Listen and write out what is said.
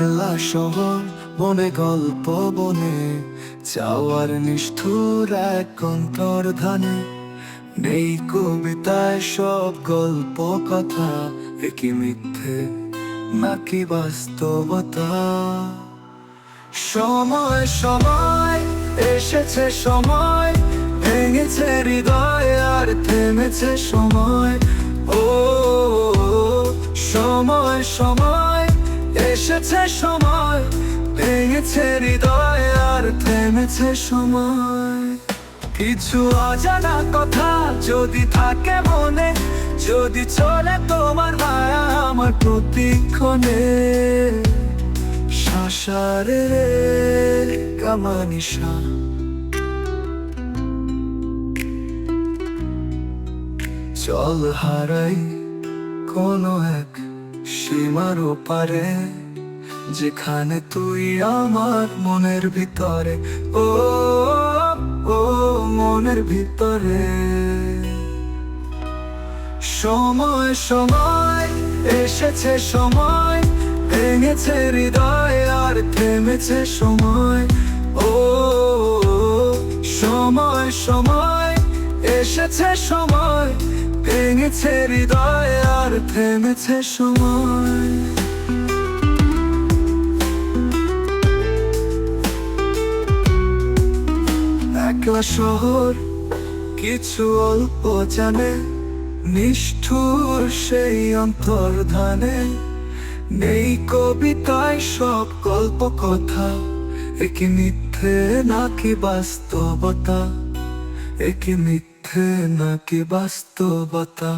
একলা শহর বনে গল্প বনে চাওয়ার নিষ্ঠুর এক অন্তর্ধানে। নেই কবিতায় সব গল্প কথা, একই মিথ্যে নাকি বাস্তবতা? সময় সময়, এসেছে সময়, ভেঙেছে হৃদয় আর থেমেছে সময়। ও, সময় সময় এসেছে সময়, ভেঙেছে হৃদয় আর থেমেছে সময়। কিছু অজানা কথা যদি থাকে মনে, যদি চলে তোমার মায়া আমার প্রতিক্ষণে। শাসারে কামানিশা চল হারাই কোনো এক সীমার পারে যেখানে তুই আমার মনের ভিতরে, ও ও, মনের ভিতরে। সময় সময়, এসেছে সময়, ভেঙেছে হৃদয় আর থেমেছে সময়। ও, সময় সময়, এসেছে সময় ভেঙেছে হৃদয় আর থেমেছে সময়। একলা শহর, কিছু অল্প জানে, নিষ্ঠুর সেই অন্তর্ধানে। নেই কবিতায় সব গল্প কথা, একে মিথ্যে নাকি বাস্তবতা? একে মিথ্যে নাকি বাস্তবতা?